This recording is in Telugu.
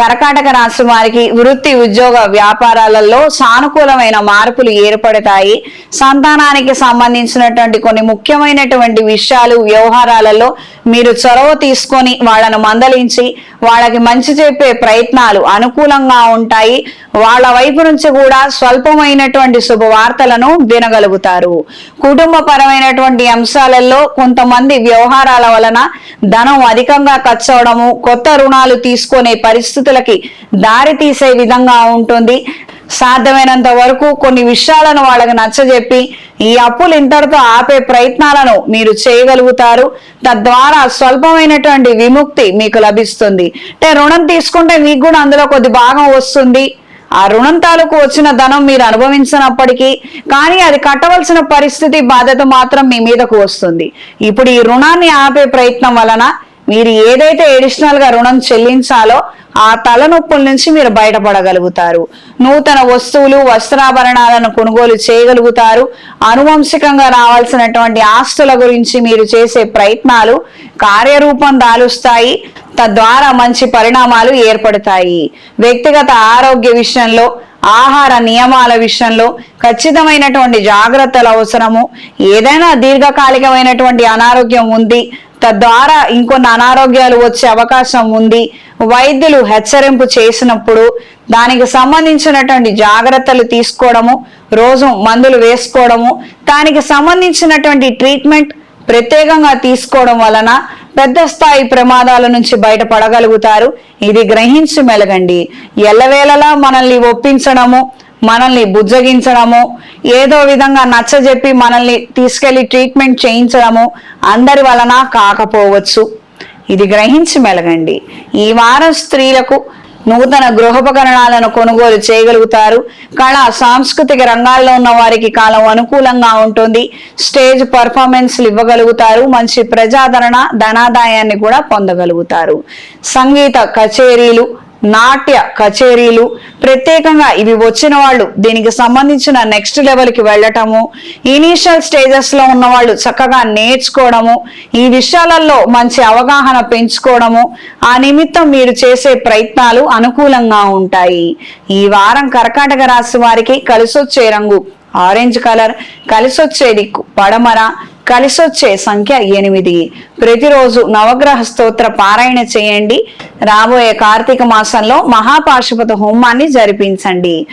కర్కాటక రాశి వారికి వృత్తి ఉద్యోగ వ్యాపారాలలో సానుకూలమైన మార్పులు ఏర్పడతాయి. సంతానానికి సంబంధించినటువంటి కొన్ని ముఖ్యమైనటువంటి విషయాలు వ్యవహారాలలో మీరు చొరవ తీసుకొని వాళ్ళను మందలించి వాళ్ళకి మంచి చెప్పే ప్రయత్నాలు అనుకూలంగా ఉంటాయి. వాళ్ళ వైపు నుంచి కూడా స్వల్పమైనటువంటి శుభవార్తలను వినగలుగుతారు. కుటుంబపరమైనటువంటి అంశాలలో కొంతమంది వ్యవహారాల వలన ధనం అధికంగా ఖర్చు అవడము కొత్త రుణాలు తీసుకునే పరిస్థితి పరిస్థితులకి దారి తీసే విధంగా ఉంటుంది. సాధ్యమైనంత వరకు కొన్ని విషయాలను వాళ్ళకి నచ్చజెప్పి ఈ అప్పులు ఇంతటితో ఆపే ప్రయత్నాలను మీరు చేయగలుగుతారు. తద్వారా స్వల్పమైనటువంటి విముక్తి మీకు లభిస్తుంది. అంటే రుణం తీసుకుంటే మీకు కూడా అందులో కొద్ది భాగం వస్తుంది. ఆ రుణం తాలూకు వచ్చిన ధనం మీరు అనుభవించినప్పటికీ కానీ అది కట్టవలసిన పరిస్థితి బాధ్యత మాత్రం మీ మీదకు వస్తుంది. ఇప్పుడు ఈ రుణాన్ని ఆపే ప్రయత్నం వలన మీరు ఏదైతే ఎడిషనల్గా రుణం చెల్లించాలో ఆ తలనొప్పుల నుంచి మీరు బయటపడగలుగుతారు. నూతన వస్తువులు వస్త్రాభరణాలను కొనుగోలు చేయగలుగుతారు. అనువంశికంగా రావాల్సినటువంటి ఆస్తుల గురించి మీరు చేసే ప్రయత్నాలు కార్యరూపం దాలుస్తాయి తద్వారా మంచి పరిణామాలు ఏర్పడతాయి. వ్యక్తిగత ఆరోగ్య విషయంలో ఆహార నియమాల విషయంలో ఖచ్చితమైనటువంటి జాగ్రత్తలు అవసరము. ఏదైనా దీర్ఘకాలికమైనటువంటి అనారోగ్యం ఉంది తద్వారా ఇంకొన్ని అనారోగ్యాలు వచ్చే అవకాశం ఉంది. వైద్యులు హెచ్చరింపు చేసినప్పుడు దానికి సంబంధించినటువంటి జాగ్రత్తలు తీసుకోవడము రోజు మందులు వేసుకోవడము దానికి సంబంధించినటువంటి ట్రీట్మెంట్ ప్రత్యేకంగా తీసుకోవడం వలన పెద్ద స్థాయి ప్రమాదాల నుంచి బయటపడగలుగుతారు. ఇది గ్రహించి మెలగండి. ఎల్లవేళలా మనల్ని ఒప్పించడము మనల్ని బుజ్జగించడము ఏదో విధంగా నచ్చజెప్పి మనల్ని తీసుకెళ్ళి ట్రీట్మెంట్ చేయించడము అందరి వలన కాకపోవచ్చు. ఇది గ్రహించి మెలగండి. ఈ వారం స్త్రీలకు నూతన గృహోపకరణాలను కొనుగోలు చేయగలుగుతారు. కళా సాంస్కృతిక రంగాల్లో ఉన్న వారికి కాలం అనుకూలంగా ఉంటుంది. స్టేజ్ పర్ఫార్మెన్స్లు ఇవ్వగలుగుతారు. మంచి ప్రజాదరణ ధనాదాయాన్ని కూడా పొందగలుగుతారు. సంగీత కచేరీలు నాట్య కచేరీలు. ప్రత్యేకంగా ఇవి వచ్చిన వాళ్ళు దీనికి సంబంధించిన నెక్స్ట్ లెవెల్కి వెళ్ళటము ఇనీషియల్ స్టేజెస్లో ఉన్న వాళ్ళు చక్కగా నేర్చుకోవడము ఈ విషయాలలో మంచి అవగాహన పెంచుకోవడము ఆ నిమిత్తం మీరు చేసే ప్రయత్నాలు అనుకూలంగా ఉంటాయి. ఈ వారం కర్కాటక రాశి వారికి కలిసొచ్చే రంగు ఆరెంజ్ కలర్ కలిసొచ్చే దిక్కు పడమర కలిసొచ్చే సంఖ్య ఎనిమిది. ప్రతిరోజు నవగ్రహ స్తోత్ర పారాయణ చేయండి. రాబోయే కార్తీక మాసంలో మహాపాశుపత హోమాన్ని జరిపించండి.